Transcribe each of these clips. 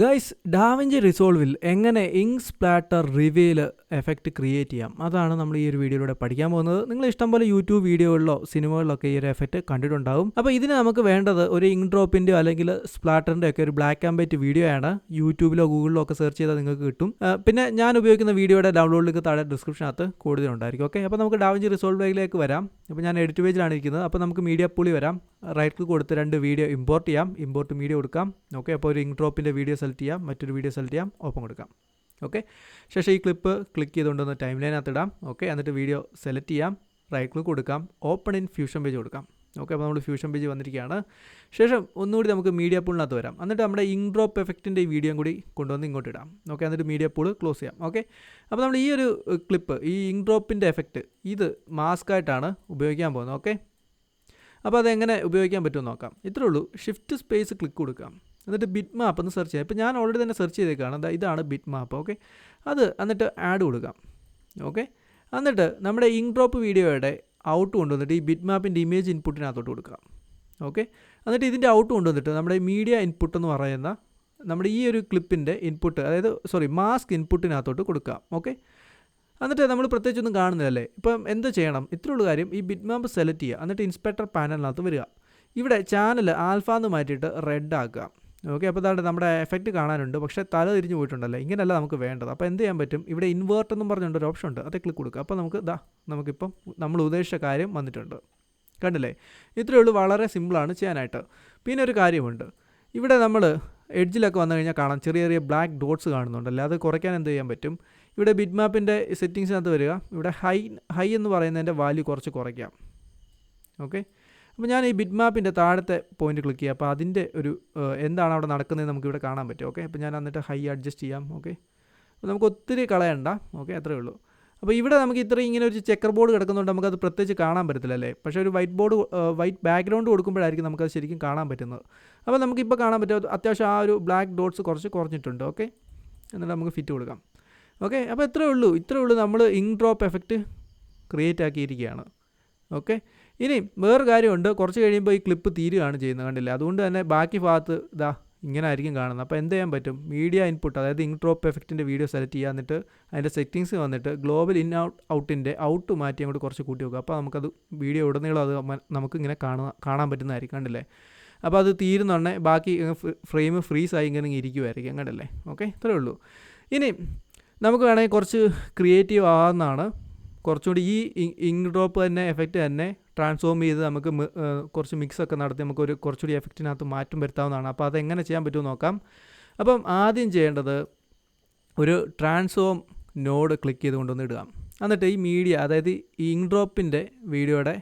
Guys DaVinci റിസോൾവിൽ എങ്ങനെ ink splatter reveal effect create ചെയ്യാം? അതാണ് നമ്മൾ ഈ ഒരു വീഡിയോയിലൂടെ പഠിക്കാൻ പോകുന്നത്. നിങ്ങൾ ഇഷ്ടം പോലെ യൂട്യൂബ് വീഡിയോകളിലോ സിനിമകളിലൊക്കെ ഈ ഒരു എഫക്റ്റ് കണ്ടിട്ടുണ്ടാകും അപ്പോൾ ഇതിന് നമുക്ക് വേണ്ടത് ഒരു ഇങ്ക് ഡ്രോപ്പിന്റെയോ അല്ലെങ്കിൽ സ്പ്ലാറ്ററിന്റെ ഒക്കെ ഒരു ബ്ലാക്ക് ആൻഡ് വൈറ്റ് വീഡിയോ ആണ്. യൂട്യൂബിലോ ഗൂഗിളിലോ ഒക്കെ സെർച്ച് ചെയ്താൽ നിങ്ങൾക്ക് കിട്ടും. പിന്നെ ഞാൻ ഉപയോഗിക്കുന്ന വീഡിയോയുടെ ഡൗൺലോഡ് ലിങ്ക് താഴെ ഡിസ്ക്രിപ്ഷനകത്ത് കൂടുതലുണ്ടായിരിക്കും ഓക്കെ അപ്പോൾ നമുക്ക് ഡാവിഞ്ചി റിസോൾവിലേക്ക് വരാം. അപ്പോൾ ഞാൻ എഡിറ്റ് പേജിലാണ് ഇരിക്കുന്നത്. അപ്പോൾ നമുക്ക് മീഡിയ പുളി വരാം. റൈറ്റ് ക്ലിക്ക് കൊടുത്ത് രണ്ട് വീഡിയോ ഇമ്പോർട്ട് ചെയ്യാം. ഇമ്പോർട്ട് മീഡിയ കൊടുക്കാം. ഓക്കെ അപ്പോൾ ഒരു ഇങ്ക് ഡ്രോപ്പിന്റെ വീഡിയോ സെലക്ട് ചെയ്യാം മറ്റൊരു വീഡിയോ സെലക്ട് ചെയ്യാം ഓപ്പൺ കൊടുക്കാം. ഓക്കെ ശേഷം ഈ ക്ലിപ്പ് ക്ലിക്ക് ചെയ്തുകൊണ്ടൊന്ന് ടൈം ലൈനകത്ത് ഇടാം ഓക്കെ എന്നിട്ട് വീഡിയോ സെലക്ട് ചെയ്യാം റൈറ്റ് ക്ലിക്ക് കൊടുക്കാം ഓപ്പൺ ഇൻ ഫ്യൂഷൻ പേജ് കൊടുക്കാം. ഓക്കെ അപ്പോൾ നമ്മൾ ഫ്യൂഷൻ പേജ് വന്നിരിക്കുകയാണ്. ശേഷം ഒന്നുകൂടി നമുക്ക് മീഡിയ പൂളിനകത്ത് വരാം. എന്നിട്ട് നമ്മുടെ ഇങ് ഡ്രോപ്പ് എഫക്റ്റിന്റെ ഈ വീഡിയോ കൂടി കൊണ്ടുവന്ന് ഇങ്ങോട്ട് ഇടാം. ഓക്കെ എന്നിട്ട് മീഡിയ പൂൾ ക്ലോസ് ചെയ്യാം. ഓക്കെ അപ്പോൾ നമ്മൾ ഈ ഒരു ക്ലിപ്പ് ഈ ഇങ് ഡ്രോപ്പിന്റെ എഫക്റ്റ് ഇത് മാസ്ക് ആയിട്ടാണ് ഉപയോഗിക്കാൻ പോകുന്നത്. ഓക്കെ അപ്പോൾ അതെങ്ങനെ ഉപയോഗിക്കാൻ പറ്റുമെന്ന് നോക്കാം. ഇത്രേ ഉള്ളൂ. ഷിഫ്റ്റ് സ്പേസ് ക്ലിക്ക് കൊടുക്കാം. എന്നിട്ട് ബിറ്റ് മാപ്പ് എന്ന് സെർച്ച് ചെയ്യാം ഇപ്പോൾ ഞാൻ ഓൾറെഡി തന്നെ സെർച്ച് ചെയ്തേക്കാണ്. ഇതാണ് ബിറ്റ് മാപ്പ് ഓക്കെ അത് എന്നിട്ട് ആഡ് കൊടുക്കാം ഓക്കെ എന്നിട്ട് നമ്മുടെ ഇങ്ക് ഡ്രോപ്പ് വീഡിയോയുടെ ഔട്ട് കൊണ്ടുവന്നിട്ട് ഈ ബിറ്റ് മാപ്പിന്റെ ഇമേജ് ഇൻപുട്ടിനകത്തോട്ട് കൊടുക്കാം ഓക്കെ എന്നിട്ട് ഇതിന്റെ ഔട്ട് കൊണ്ടുവന്നിട്ട് നമ്മുടെ മീഡിയ ഇൻപുട്ട് എന്ന് പറയുന്ന നമ്മുടെ ഈ ഒരു ക്ലിപ്പിന്റെ ഇൻപുട്ട് അതായത് സോറി മാസ്ക് ഇൻപുട്ടിനകത്തോട്ട് കൊടുക്കാം ഓക്കെ എന്നിട്ട് നമ്മൾ പ്രത്യേകിച്ചൊന്നും കാണുന്നില്ലല്ലേ? ഇപ്പം എന്ത് ചെയ്യണം? ഇത്രയുള്ള കാര്യം. ഈ ബിറ്റ് മാപ്പ് സെലക്ട് ചെയ്യുക. എന്നിട്ട് ഇൻസ്പെക്ടർ പാനലിനകത്ത് വരിക. ഇവിടെ ചാനൽ ആൽഫ എന്ന് മാറ്റിയിട്ട് റെഡ് ആക്കുക. ഓക്കെ അപ്പോൾ അതാണ് നമ്മുടെ എഫക്റ്റ് കാണാനുണ്ട്. പക്ഷേ തല തിരിഞ്ഞു പോയിട്ടുണ്ടല്ലോ? ഇങ്ങനെയല്ല നമുക്ക് വേണ്ടത്. അപ്പോൾ എന്ത് ചെയ്യാൻ പറ്റും? ഇവിടെ ഇൻവേർട്ട് എന്നും പറഞ്ഞുകൊണ്ട് ഒരു ഓപ്ഷൻ ഉണ്ട്. അത് ക്ലിക്ക് കൊടുക്കുക. അപ്പോൾ നമുക്ക് ദാ നമുക്കിപ്പം നമ്മൾ ഉദ്ദേശിച്ച കാര്യം വന്നിട്ടുണ്ട്. കണ്ടില്ലേ? ഇത്രയേ ഉള്ളൂ. വളരെ സിമ്പിളാണ് ചെയ്യാനായിട്ട്. പിന്നെ ഒരു കാര്യമുണ്ട്. ഇവിടെ നമ്മൾ എഡ്ജിലൊക്കെ വന്നു കഴിഞ്ഞാൽ കാണാം. ചെറിയ ചെറിയ ബ്ലാക്ക് ഡോട്ട്സ് കാണുന്നുണ്ടല്ലേ? അത് കുറയ്ക്കാൻ എന്ത് ചെയ്യാൻ പറ്റും? ഇവിടെ ബിറ്റ് മാപ്പിന്റെ സെറ്റിങ്സിനകത്ത് വരിക. ഇവിടെ ഹൈ ഹൈ എന്ന് പറയുന്നതിന്റെ വാല്യൂ കുറച്ച് കുറയ്ക്കാം. ഓക്കെ? അപ്പോൾ ഞാൻ ഈ ബിറ്റ് മാപ്പിന്റെ താഴത്തെ പോയിന്റ് ക്ലിക്ക് ചെയ്യാം അപ്പോൾ അതിന്റെ ഒരു എന്താണ് അവിടെ നടക്കുന്നത് നമുക്കിവിടെ കാണാൻ പറ്റും. ഓക്കെ? അപ്പോൾ ഞാൻ എന്നിട്ട് ഹൈ അഡ്ജസ്റ്റ് ചെയ്യാം. ഓക്കെ? അപ്പോൾ നമുക്ക് ഒത്തിരി കളയണ്ട. ഓക്കെ? അത്രയേ ഉള്ളൂ. അപ്പോൾ ഇവിടെ നമുക്ക് ഇത്രയും ഇങ്ങനെ ഒരു ചെക്കർ ബോർഡ് കിടക്കുന്നതുകൊണ്ട് നമുക്കത് പ്രത്യേകിച്ച് കാണാൻ പറ്റത്തില്ല അല്ലേ? പക്ഷേ ഒരു വൈറ്റ് ബോർഡ് വൈറ്റ് ബാക്ക്ഗ്രൗണ്ട് കൊടുക്കുമ്പോഴായിരിക്കും നമുക്കത് ശരിക്കും കാണാൻ പറ്റുന്നത്. അപ്പോൾ നമുക്കിപ്പോൾ കാണാൻ പറ്റും. അത്യാവശ്യം ആ ഒരു ബ്ലാക്ക് ഡോട്ട്സ് കുറച്ച് കുറഞ്ഞിട്ടുണ്ട്. ഓക്കെ? എന്നിട്ട് നമുക്ക് ഫിറ്റ് കൊടുക്കാം. ഓക്കെ? അപ്പോൾ ഇത്രയേ ഉള്ളൂ. ഇത്രയേ ഉള്ളൂ. നമ്മൾ ഇങ്ക് ഡ്രോപ്പ് എഫക്റ്റ് ക്രിയേറ്റ് ആക്കിയിരിക്കുകയാണ്. ഓക്കെ? ഇനി വേറൊരു കാര്യമുണ്ട്. കുറച്ച് കഴിയുമ്പോൾ ഈ ക്ലിപ്പ് തീരുകയാണ് ചെയ്യുന്നത്. കണ്ടില്ലേ? അതുകൊണ്ട് തന്നെ ബാക്കി ഭാഗത്ത് ഇതാ ഇങ്ങനെ ആയിരിക്കും കാണുന്നത്. അപ്പോൾ എന്ത് ചെയ്യാൻ പറ്റും? മീഡിയ ഇൻപുട്ട് അതായത് ഇൻട്രോപ്പ് എഫക്റ്റിന്റെ വീഡിയോ സെലക്ട് ചെയ്യുക എന്നിട്ട് അതിന്റെ സെറ്റിങ്സ് വന്നിട്ട് ഗ്ലോബൽ ഇൻ ഔട്ട് ഔട്ടിന്റെ ഔട്ട് മാറ്റി അങ്ങോട്ട് കുറച്ച് കൂട്ടി വെക്കുക. അപ്പോൾ നമുക്കത് വീഡിയോ ഉടനീളം അത് മ- നമുക്ക് ഇങ്ങനെ കാണുക കാണാൻ പറ്റുന്നതായിരിക്കും. കണ്ടില്ലേ? അപ്പോൾ അത് തീരുന്നുണ്ടെ ബാക്കി ഫ്രെയിം ഫ്രീസ് ആയി ഇങ്ങനെ ഇരിക്കുമായിരിക്കും കണ്ടല്ലേ? ഓക്കെ? ഇത്രയേ ഉള്ളൂ. ഇനി നമുക്ക് വേണമെങ്കിൽ കുറച്ച് ക്രിയേറ്റീവ് ആവുന്നതാണ്. കുറച്ചുകൂടി ഈ ഇങ്ക് ഡ്രോപ്പ് തന്നെ എഫക്റ്റ് തന്നെ ട്രാൻസ്ഫോം ചെയ്ത് നമുക്ക് കുറച്ച് മിക്സ് ഒക്കെ നടത്തി നമുക്ക് ഒരു കുറച്ചുകൂടി എഫക്റ്റിനകത്ത് മാറ്റം വരുത്താവുന്നതാണ്. അപ്പോൾ അതെങ്ങനെ ചെയ്യാൻ പറ്റുമെന്ന് നോക്കാം. അപ്പം ആദ്യം ചെയ്യേണ്ടത് ഒരു ട്രാൻസ്ഫോം നോഡ് ക്ലിക്ക് ചെയ്ത് കൊണ്ടുവന്ന് ഇടുക. എന്നിട്ട് ഈ മീഡിയ അതായത് ഈ ഇങ്ക് ഡ്രോപ്പിന്റെ വീഡിയോയുടെ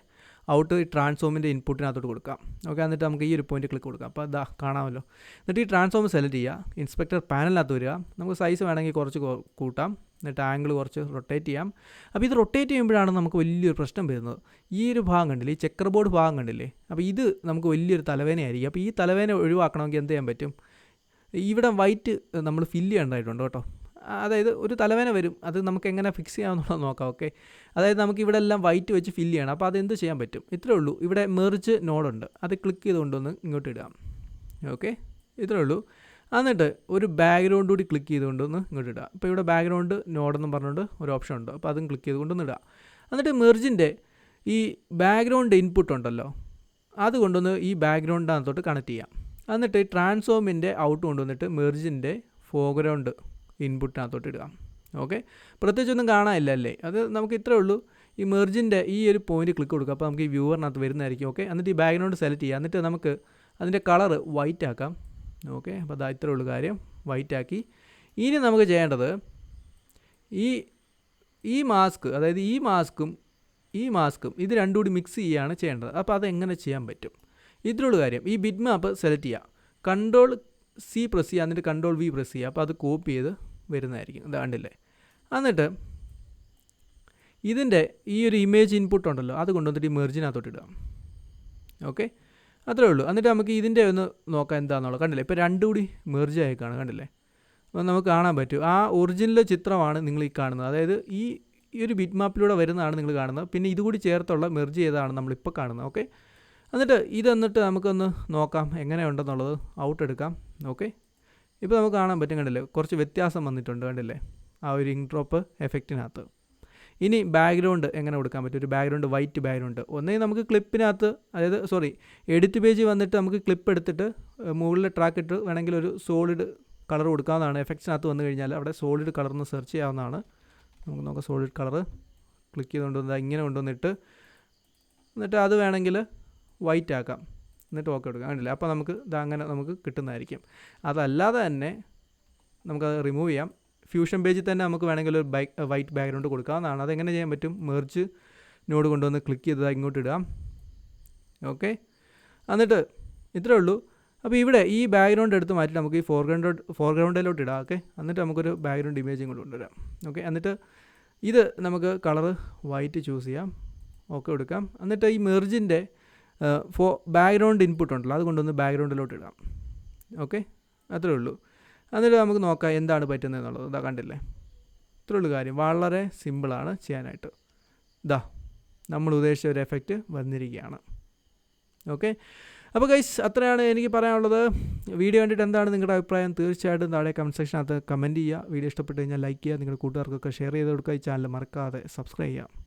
ഔട്ട് ഈ ട്രാൻസ്ഫോമിന്റെ ഇൻപുട്ടിനകത്തോട്ട് കൊടുക്കാം. ഓക്കെ എന്നിട്ട് നമുക്ക് ഈ ഒരു പോയിന്റ് ക്ലിക്ക് കൊടുക്കാം. അപ്പോൾ അതാ കാണാമല്ലോ. എന്നിട്ട് ഈ ട്രാൻസ്ഫോം സെലക്ട് ചെയ്യുക. ഇൻസ്പെക്ടർ പാനലിനകത്ത് വരിക. നമുക്ക് സൈസ് വേണമെങ്കിൽ കുറച്ച് കൂട്ടാം. എന്നിട്ട് ആംഗിൾ കുറച്ച് റൊട്ടേറ്റ് ചെയ്യാം. അപ്പോൾ ഇത് റൊട്ടേറ്റ് ചെയ്യുമ്പോഴാണ് നമുക്ക് വലിയൊരു പ്രശ്നം വരുന്നത്. ഈ ഒരു ഭാഗം കണ്ടില്ലേ ഈ ചെക്കർ ബോർഡ് ഭാഗം കണ്ടില്ലേ അപ്പോൾ ഇത് നമുക്ക് വലിയൊരു തലവേനയായിരിക്കും അപ്പോൾ ഈ തലവേന ഒഴിവാക്കണമെങ്കിൽ എന്ത് ചെയ്യാൻ പറ്റും? ഇവിടെ വൈറ്റ് നമ്മൾ ഫില്ല് ചെയ്യേണ്ടതായിട്ടുണ്ട് കേട്ടോ. അതായത് ഒരു തലവേന വരും. അത് നമുക്ക് എങ്ങനെ ഫിക്സ് ചെയ്യാമെന്നുള്ളത് നോക്കാം ഓക്കെ അതായത് നമുക്ക് ഇവിടെ എല്ലാം വൈറ്റ് വെച്ച് ഫില്ല് ചെയ്യണം. അപ്പോൾ അതെന്ത് ചെയ്യാൻ പറ്റും? ഇത്രേ ഉള്ളൂ. ഇവിടെ മെറിച്ച് നോഡുണ്ട് അത് ക്ലിക്ക് ചെയ്തുകൊണ്ടൊന്ന് ഇങ്ങോട്ട് ഇടാം. ഓക്കെ ഇത്രേ ഉള്ളൂ. എന്നിട്ട് ഒരു ബാക്ക്ഗ്രൗണ്ട് കൂടി ക്ലിക്ക് ചെയ്തുകൊണ്ട് ഒന്ന് ഇങ്ങോട്ട് ഇടുക. അപ്പോൾ ഇവിടെ ബാക്ക്ഗ്രൗണ്ട് നോഡെന്ന് പറഞ്ഞുകൊണ്ട് ഒരു ഓപ്ഷൻ ഉണ്ട്. അപ്പോൾ അതും ക്ലിക്ക് ചെയ്തുകൊണ്ട് ഒന്ന് ഇടുക. എന്നിട്ട് മെർജിന്റെ ഈ ബാക്ക്ഗ്രൗണ്ട് ഇൻപുട്ട് ഉണ്ടല്ലോ അത് കൊണ്ടുവന്ന് ഈ ബാക്ക്ഗ്രൗണ്ടിനകത്തോട്ട് കണക്ട് ചെയ്യാം. എന്നിട്ട് ട്രാൻസ്ഫോമിന്റെ ഔട്ട് കൊണ്ടുവന്നിട്ട് മെർജിന്റെ ഫോർഗ്രൗണ്ട് ഇൻപുട്ടിനകത്തോട്ട് ഇടുക. ഓക്കെ പ്രത്യേകിച്ചൊന്നും കാണാനില്ല അല്ലേ? അത് നമുക്ക് ഇത്രേ ഉള്ളൂ. ഈ മെർജിന്റെ ഈ ഒരു പോയിന്റ് ക്ലിക്ക് കൊടുക്കുക. അപ്പോൾ നമുക്ക് ഈ വ്യൂവറിനകത്ത് വരുന്നതായിരിക്കും. ഓക്കെ എന്നിട്ട് ഈ ബാക്ക്ഗ്രൗണ്ട് സെലക്ട് ചെയ്യുക എന്നിട്ട് നമുക്ക് അതിന്റെ കളറ് വൈറ്റ് ആക്കാം. ഓക്കെ അപ്പോൾ അതാ ഇത്രേ ഉള്ളൂ കാര്യം. വൈറ്റ് ആക്കി. ഇനി നമുക്ക് ചെയ്യേണ്ടത് ഈ ഈ മാസ്ക് അതായത് ഈ മാസ്കും ഈ മാസ്കും ഇത് രണ്ടും കൂടി മിക്സ് ചെയ്യുകയാണ് ചെയ്യേണ്ടത്. അപ്പോൾ അതെങ്ങനെ ചെയ്യാൻ പറ്റും? ഇതിലുള്ള കാര്യം. ഈ ബിറ്റ് മാപ്പ് സെലക്ട് ചെയ്യുക. കൺട്രോൾ സി പ്രസ് ചെയ്യുക. എന്നിട്ട് കൺട്രോൾ വി പ്രസ് ചെയ്യുക. അപ്പോൾ അത് കോപ്പി ചെയ്ത് വരുന്നതായിരിക്കും. ഇത് കണ്ടില്ലേ? എന്നിട്ട് ഇതിന്റെ ഈ ഒരു ഇമേജ് ഇൻപുട്ട് ഉണ്ടല്ലോ. അത് കൊണ്ടുവന്നിട്ട് ഈ മെർജിനകത്തോട്ട് ഇടുക. ഓക്കെ? അത്രേ ഉള്ളൂ. എന്നിട്ട് നമുക്ക് ഇതിന്റെ ഒന്ന് നോക്കാം എന്താണെന്നുള്ളത് കണ്ടില്ലേ? ഇപ്പോൾ രണ്ടും കൂടി മെർജ് ആയിക്കാണ്. കണ്ടില്ലേ? അപ്പോൾ നമുക്ക് കാണാൻ പറ്റും. ആ ഒറിജിനൽ ചിത്രമാണ് നിങ്ങൾ ഈ കാണുന്നത്. അതായത് ഈ ഈ ഒരു ബിറ്റ് മാപ്പിലൂടെ വരുന്നതാണ് നിങ്ങൾ കാണുന്നത്. പിന്നെ ഇതുകൂടി ചേർത്തുള്ള മെർജ് ചെയ്തതാണ് നമ്മളിപ്പോൾ കാണുന്നത്. ഓക്കെ? എന്നിട്ട് ഇത് എന്നിട്ട് നമുക്കൊന്ന് നോക്കാം. എങ്ങനെയുണ്ടെന്നുള്ളത് ഔട്ട് എടുക്കാം. ഓക്കെ? ഇപ്പോൾ നമുക്ക് കാണാൻ പറ്റും. കണ്ടില്ലേ? കുറച്ച് വ്യത്യാസം വന്നിട്ടുണ്ട്. കണ്ടില്ലേ? ആ ഒരു ഇങ്ക് ഡ്രോപ്പ് എഫക്റ്റിനകത്ത് ഇനി ബാക്ക്ഗ്രൗണ്ട് എങ്ങനെ കൊടുക്കാൻ പറ്റും? ഒരു ബാക്ക്ഗ്രൗണ്ട് വൈറ്റ് ബാക്ക്ഗ്രൗണ്ട് ഒന്നേ നമുക്ക് ക്ലിപ്പിനകത്ത് അതായത് സോറി എഡിറ്റ് പേജ് വന്നിട്ട് നമുക്ക് ക്ലിപ്പ് എടുത്തിട്ട് മുകളിൽ ട്രാക്ക് ഇട്ട് വേണമെങ്കിൽ ഒരു സോളിഡ് കളർ കൊടുക്കാവുന്നതാണ്. എഫക്ട്സിനകത്ത് വന്നു കഴിഞ്ഞാൽ അവിടെ സോളിഡ് കളർ എന്ന് സെർച്ച് ചെയ്യാവുന്നതാണ്. നമുക്ക് നോക്കാം സോളിഡ് കളർ ക്ലിക്ക് ചെയ്തുകൊണ്ട് കൊണ്ടുവന്നാൽ ഇങ്ങനെ കൊണ്ടുവന്നിട്ട് എന്നിട്ട് അത് വേണമെങ്കിൽ വൈറ്റ് ആക്കാം. എന്നിട്ട് ഓക്കെ എടുക്കാം കണ്ടില്ല? അപ്പോൾ നമുക്ക് ഇത് അങ്ങനെ നമുക്ക് കിട്ടുന്നതായിരിക്കും. അതല്ലാതെ തന്നെ നമുക്കത് റിമൂവ് ചെയ്യാം. ഫ്യൂഷൻ പേജിൽ തന്നെ നമുക്ക് വേണമെങ്കിൽ ഒരു ബൈക്ക് വൈറ്റ് ബാക്ക്ഗ്രൗണ്ട് കൊടുക്കാവുന്നതാണ്. അതെങ്ങനെ ചെയ്യാൻ പറ്റും? മെർജ് നോഡ് കൊണ്ടുവന്ന് ക്ലിക്ക് ചെയ്ത് ഇങ്ങോട്ട് ഇടാം ഓക്കെ. എന്നിട്ട് ഇത്രേ ഉള്ളൂ. അപ്പോൾ ഇവിടെ ഈ ബാക്ക്ഗ്രൗണ്ട് എടുത്ത് മാറ്റി നമുക്ക് ഈ ഫോർഗ്രൗണ്ട് ഫോർഗ്രൗണ്ടിലോട്ട് ഇടാം. ഓക്കെ. എന്നിട്ട് നമുക്കൊരു ബാക്ക്ഗ്രൗണ്ട് ഇമേജ് ഇങ്ങോട്ട് കൊണ്ടുവരാം. ഓക്കെ. എന്നിട്ട് ഇത് നമുക്ക് കളറ് വൈറ്റ് ചൂസ് ചെയ്യാം. ഓക്കെ കൊടുക്കാം. എന്നിട്ട് ഈ മെർജിന്റെ ഫോ ബാക്ക്ഗ്രൗണ്ട് ഇൻപുട്ട് ഉണ്ടല്ലോ അത് കൊണ്ടുവന്ന് ബാക്ക്ഗ്രൗണ്ടിലോട്ട് ഇടാം. ഓക്കെ. അത്രേ ഉള്ളൂ. എന്നിട്ട് നമുക്ക് നോക്കാം എന്താണ് പറ്റുന്നത് എന്നുള്ളത് ഇതാ കണ്ടില്ലേ? ഉള്ളൂ കാര്യം. വളരെ സിമ്പിളാണ് ചെയ്യാനായിട്ട്. ഇതാ നമ്മൾ ഉദ്ദേശിച്ച ഒരു എഫക്റ്റ് വന്നിരിക്കുകയാണ്. ഓക്കെ? അപ്പോൾ ഗൈസ് അത്രയാണ് എനിക്ക് പറയാനുള്ളത്. വീഡിയോ കണ്ടിട്ട് എന്താണ് നിങ്ങളുടെ അഭിപ്രായം? തീർച്ചയായിട്ടും താഴെ കമന്റ് സെക്ഷനകത്ത് കമന്റ് ചെയ്യുക. വീഡിയോ ഇഷ്ടപ്പെട്ട് കഴിഞ്ഞാൽ ലൈക്ക് ചെയ്യുക. നിങ്ങളുടെ കൂട്ടുകാർക്കൊക്കെ ഷെയർ ചെയ്ത് കൊടുക്കുക. ഈ ചാനൽ മറക്കാതെ സബ്സ്ക്രൈബ് ചെയ്യുക.